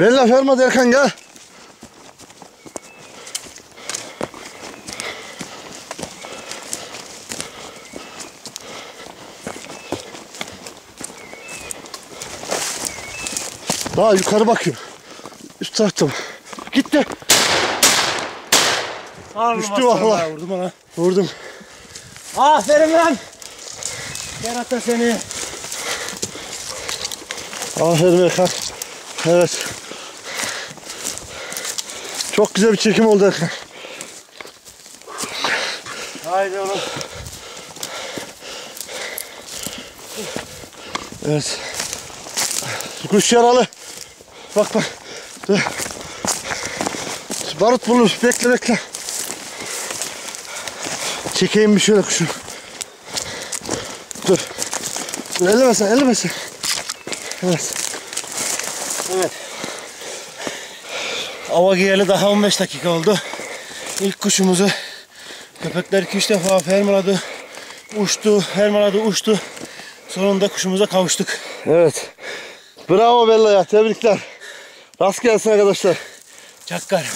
Bella ferma Erkan gel. Daha yukarı bakıyor. Üst tarafta? Gitti. Düştü vallahi. Vurdum ona. Vurdum. Aferin lan. Kerata seni. Aferin Erkan. Evet. Çok güzel bir çekim oldu. Haydi oğlum. Evet. Kuş yaralı. Bak bak. Barut bulur. Bekle bekle. Çekeyim bir şöyle kuşu. Dur. Dur ellemesin ellemesin. Evet. Evet. Ava giyeli daha 15 dakika oldu. İlk kuşumuzu köpekler 2-3 defa fermaladı. Uçtu, fermaladı, uçtu. Sonunda kuşumuza kavuştuk. Evet. Bravo Bella ya. Tebrikler. Rast gelsin arkadaşlar. Çakkar.